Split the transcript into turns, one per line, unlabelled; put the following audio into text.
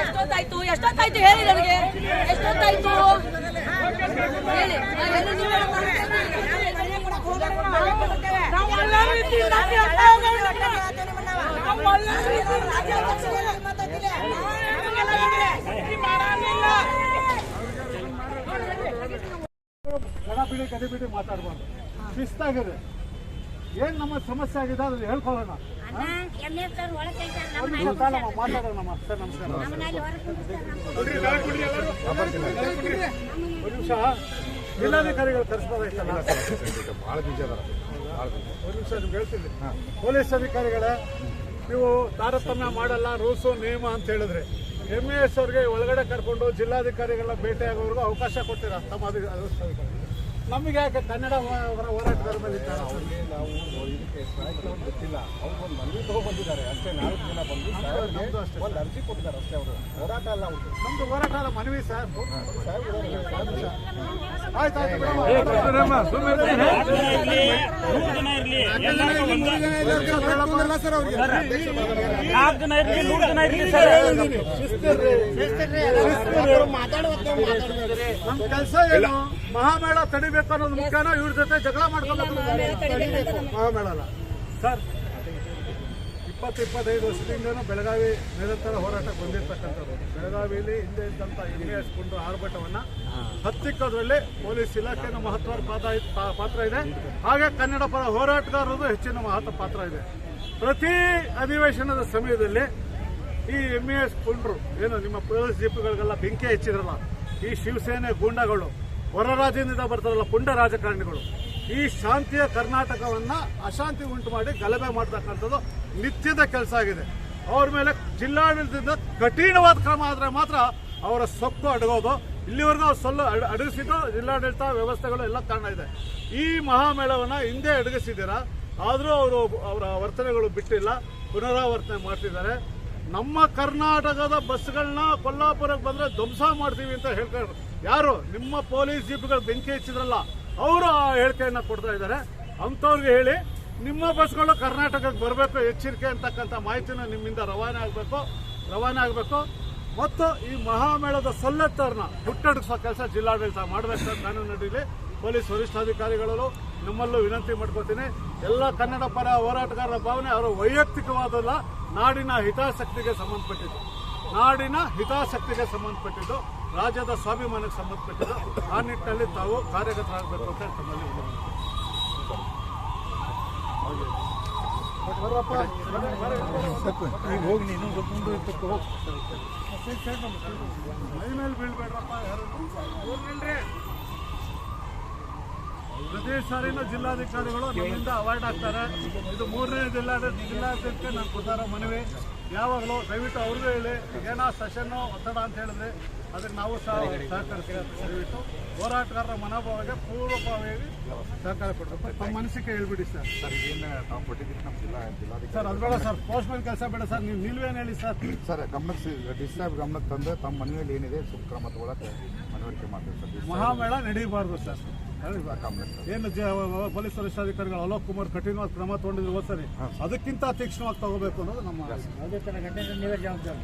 ಎಷ್ಟೊತ್ತಾಯ್ತು ಎಷ್ಟೊತ್ತಾಯ್ತು ಹೇಳಿ ನನಗೆ ಎಷ್ಟೊತ್ತಾಯ್ತು? ಹೇಳಿ.
ಗಡಿ ಬಿಡಿ ಮಾತಾಡ್ಬಾರ್ದು. ಶಿಸ್ತಾಗಿದೆ. ಏನ್ ನಮ್ಮ ಸಮಸ್ಯೆ ಆಗಿದೆ ಅದನ್ನ ಹೇಳ್ಕೊಳ್ಳೋಣ.
ಅಣ್ಣ ಎಮ್ಮೆ ಸರ್
ಮಾತಾಡೋಣ ನಮಸ್ಕಾರ. ಒಂದು ನಿಮಿಷ. ಜಿಲ್ಲಾಧಿಕಾರಿಗಳು ಕರೆಸ್ಬೋದಾಯ್ತಲ್ಲ ಒಂದು ನಿಮಿಷ ನಿಮ್ಗೆ ಹೇಳ್ತೀನಿ. ಪೊಲೀಸ್ ಅಧಿಕಾರಿಗಳೇ ನೀವು ತಾರತಮ್ಯ ಮಾಡಲ್ಲ ರೂಲ್ಸು ನಿಯಮ ಅಂತ ಹೇಳಿದ್ರೆ ಎಂ ಎಸ್ ಅವ್ರಿಗೆ ಒಳಗಡೆ ಕರ್ಕೊಂಡು ಜಿಲ್ಲಾಧಿಕಾರಿಗಳ ಭೇಟಿ ಆಗೋವರೆಗೂ ಅವಕಾಶ ಕೊಟ್ಟಿರ ತಮ್ಮ ಅಧಿಕಾರಿ ಅಧಿಕಾರಿಗಳು. ನಮಗೆ ಯಾಕೆ ಕನ್ನಡ ಹೋರಾಟಗಾರ ಮೇಲೆ
ಅವ್ರಿಗೆ ನಾವು ಇದಕ್ಕೆ ಸಾಹಿತ್ಯ ಗೊತ್ತಿಲ್ಲ ಅವ್ರು ಒಂದು ಮನವಿ ತಗೊಂಡ್ಬಂದಿದ್ದಾರೆ ಅಷ್ಟೇ ನಾಲ್ಕು ಜನ ಬಂದು
ನಮ್ದು ಅಷ್ಟೇ.
ಒಂದು ಅರ್ಜಿ ಕೊಟ್ಟಿದ್ದಾರೆ ಅಷ್ಟೇ ಅವರು ಹೋರಾಟ ಅಲ್ಲ ಅವರು
ನಮ್ದು ಹೋರಾಟ ಅಲ್ಲ ಮನವಿ ಸರ್. ಆಯ್ತು.
ನಾಲ್ಕು ಜನ ಇರ್ಲಿ ನೂರು ಜನ ಇರ್ಲಿ ಸರ್
ನಮ್ ಕೆಲಸ ಏನು ಮಹಾಮೇಳ ತಡಿಬೇಕು ಅನ್ನೋದು ಮುಖ್ಯನ ಇವ್ರ ಜೊತೆ ಜಗಳ ಮಾಡ್ಕೊಂಡು ಮಹಾಮೇಳ ಸರ್ ಇಪ್ಪತ್ತು ಇಪ್ಪತ್ತೈದು ವರ್ಷದಿಂದನೂ ಬೆಳಗಾವಿ ನಿರಂತರ ಹೋರಾಟಕ್ಕೆ ಬಂದಿರ್ತಕ್ಕಂಥದ್ದು ಬೆಳಗಾವಿಯಲ್ಲಿ ಹಿಂದೆ ಇದ್ದಂಥ ಎಸ್ ಕುಂಡು ಆರ್ಭಟವನ್ನ ಹತ್ತಿಕ್ಕೋದ್ರಲ್ಲಿ ಪೊಲೀಸ್ ಇಲಾಖೆಯ ಮಹತ್ವದ ಪಾತ್ರ ಪಾತ್ರ ಇದೆ. ಹಾಗೆ ಕನ್ನಡ ಪರ ಹೋರಾಟಗಾರರದು ಹೆಚ್ಚಿನ ಮಹತ್ವ ಪಾತ್ರ ಇದೆ. ಪ್ರತಿ ಅಧಿವೇಶನದ ಸಮಯದಲ್ಲಿ ಈ ಎಂ ಎಸ್ ಪುಂಡ್ರು ಏನು ನಿಮ್ಮ ಪೊಲೀಸ್ ಜೀಪ್ಗಳಿಗೆಲ್ಲ ಬೆಂಕಿ ಹಚ್ಚಿದ್ರಲ್ಲ ಈ ಶಿವಸೇನೆ ಗೂಂಡಗಳು ಹೊರ ರಾಜ್ಯದಿಂದ ಬರ್ತಾರಲ್ಲ ಪುಂಡ ರಾಜಕಾರಣಿಗಳು, ಈ ಶಾಂತಿಯ ಕರ್ನಾಟಕವನ್ನ ಅಶಾಂತಿ ಉಂಟು ಮಾಡಿ ಗಲಭೆ ಮಾಡ್ತಕ್ಕಂಥದ್ದು ನಿತ್ಯದ ಕೆಲಸ ಆಗಿದೆ. ಅವ್ರ ಮೇಲೆ ಜಿಲ್ಲಾಡಳಿತದಿಂದ ಕಠಿಣವಾದ ಕ್ರಮ ಆದ್ರೆ ಮಾತ್ರ ಅವರ ಸೊಕ್ಕು ಅಡಗೋದು. ಇಲ್ಲಿವರೆಗೂ ಅವ್ರು ಸೊಲ್ಲು ಅಡ- ಅಡಗಿಸಿದ್ದು ಜಿಲ್ಲಾಡಳಿತ ವ್ಯವಸ್ಥೆಗಳು ಎಲ್ಲ ಕಾರಣ ಇದೆ. ಈ ಮಹಾಮೇಳವನ್ನ ಹಿಂದೆ ಅಡಗಿಸಿದ್ದೀರಾ ಆದರೂ ಅವರು ಅವರ ವರ್ತನೆಗಳು ಬಿಟ್ಟಿಲ್ಲ, ಪುನರಾವರ್ತನೆ ಮಾಡ್ತಿದ್ದಾರೆ. ನಮ್ಮ ಕರ್ನಾಟಕದ ಬಸ್ಗಳನ್ನ ಕೊಲ್ಲಾಪುರಕ್ಕೆ ಬಂದ್ರೆ ಧ್ವಂಸ ಮಾಡ್ತೀವಿ ಅಂತ ಹೇಳ್ತಾರೆ ಯಾರು ನಿಮ್ಮ ಪೊಲೀಸ್ ಜೀಪ್ಗಳು ಬೆಂಕಿ ಹೆಚ್ಚಿದ್ರಲ್ಲ, ಅವರು ಆ ಹೇಳಿಕೆಯನ್ನು ಕೊಡ್ತಾ ಇದ್ದಾರೆ. ಅಂಥವ್ರಿಗೆ ಹೇಳಿ, ನಿಮ್ಮ ಬಸ್ಗಳು ಕರ್ನಾಟಕಕ್ಕೆ ಬರಬೇಕು, ಎಚ್ಚರಿಕೆ ಅಂತಕ್ಕಂಥ ಮಾಹಿತಿನ ನಿಮ್ಮಿಂದ ರವಾನೆ ಆಗಬೇಕು ರವಾನೆ ಆಗಬೇಕು. ಮತ್ತು ಈ ಮಹಾಮೇಳದ ಸಲ್ಲತ್ತರನ್ನ ಹುಟ್ಟಡಿಸುವ ಕೆಲಸ ಜಿಲ್ಲಾಡಳಿತ ಮಾಡಬೇಕು ನಾನು ನಡೀಲಿ. ಪೊಲೀಸ್ ವರಿಷ್ಠಾಧಿಕಾರಿಗಳು ನಮ್ಮಲ್ಲೂ ವಿನಂತಿ ಮಾಡ್ಕೋತೀನಿ. ಎಲ್ಲ ಕನ್ನಡ ಪರ ಹೋರಾಟಗಾರರ ಭಾವನೆ ಅವರ ವೈಯಕ್ತಿಕವಾದಲ್ಲ, ನಾಡಿನ ಹಿತಾಸಕ್ತಿಗೆ ಸಂಬಂಧಪಟ್ಟಿದ್ದು. ನಾಡಿನ ಹಿತಾಸಕ್ತಿಗೆ ಸಂಬಂಧಪಟ್ಟಿದ್ದು. ರಾಜ್ಯದ ಸ್ವಾಭಿಮಾನಕ್ಕೆ ಸಂಬಂಧಪಟ್ಟಿದ್ದು ಆ ನಿಟ್ಟಿನಲ್ಲಿ ತಾವು ಕಾರ್ಯಗತರಾಗಬೇಕು ಅಂತ ತಮ್ಮಲ್ಲಿ
ಹೋಗಿ ನೀನು.
ಮೈ ಮೇಲೆ ಬೀಳ್ಬೇಡ್ರಪ್ಪ ಪ್ರತಿ ಸಾರಿನ ಜಿಲ್ಲಾಧಿಕಾರಿಗಳು ನಮ್ಮಿಂದ ಅವಾರ್ಡ್ ಆಗ್ತಾರೆ ಇದು ಮೂರನೇ ಜಿಲ್ಲಾ ಜಿಲ್ಲಾಡಳಿತಕ್ಕೆ ನಾನು ಕೊಡ್ತಾರೋ ಮನವಿ. ಯಾವಾಗಲೂ ದಯವಿಟ್ಟು ಅವ್ರಿಗೂ ಹೇಳಿ ಏನೋ ಸೆಷನ್ನು ಒತ್ತಡ ಅಂತ ಹೇಳಿದ್ರೆ ಅದಕ್ಕೆ ನಾವು ಸಹ ಸಹಕರಿಸ್ತೀವಿ. ದಯವಿಟ್ಟು ಹೋರಾಟಗಾರರ ಮನೋಭಾವಕ್ಕೆ ಪೂರ್ವಭಾವಿಯಾಗಿ ಸಹಕಾರ ಕೊಡಬೇಕು. ತಮ್ಮ ಮನಸ್ಸಿಗೆ ಹೇಳ್ಬಿಡಿ ಸರ್.
ಸರ್ ಇದೇನು ನಾವು ಕೊಟ್ಟಿದ್ದೀವಿ ನಮ್ಮ ಜಿಲ್ಲಾ ಜಿಲ್ಲಾಧಿಕಾರಿ
ಸರ್ ಅದು ಬೇಡ ಸರ್. ಪೋಸ್ಟ್ ಮೇಲೆ ಕೆಲಸ ಬೇಡ ಸರ್. ನೀವು ನಿಲ್ವೇನು ಹೇಳಿ ಸರ್?
ಸರ್ ಗಮನಕ್ಕೆ ಡಿ ಸಾಹೇಬ್ ಗಮನಕ್ಕೆ ತಂದು ತಮ್ಮ ಮನೆಯಲ್ಲಿ ಏನಿದೆ ಸೂಕ್ತ ಕ್ರಮ ತಗೊಳಕ್ಕೆ ಮನವರಿಕೆ ಮಾಡ್ತೀವಿ ಸರ್.
ಮಹಾಮೇಳ ನಡೀಬಾರ್ದು ಸರ್. ಏನು ಜ- ಪೊಲೀಸ್ ವರಿಷ್ಠಾಧಿಕಾರಿಗಳು ಅಲೋಕ್ ಕುಮಾರ್ ಕಠಿಣವಾದ ಕ್ರಮ ತಗೊಂಡಿದ್ರು ಹೋದ್ ಸರಿ. ಅದಕ್ಕಿಂತ ತೀಕ್ಷ್ಣವಾಗಿ ತಗೋಬೇಕು ಅನ್ನೋದು ನಮ್ಮ
ನೀವೇ ಜವಾಬ್ದಾರಿ.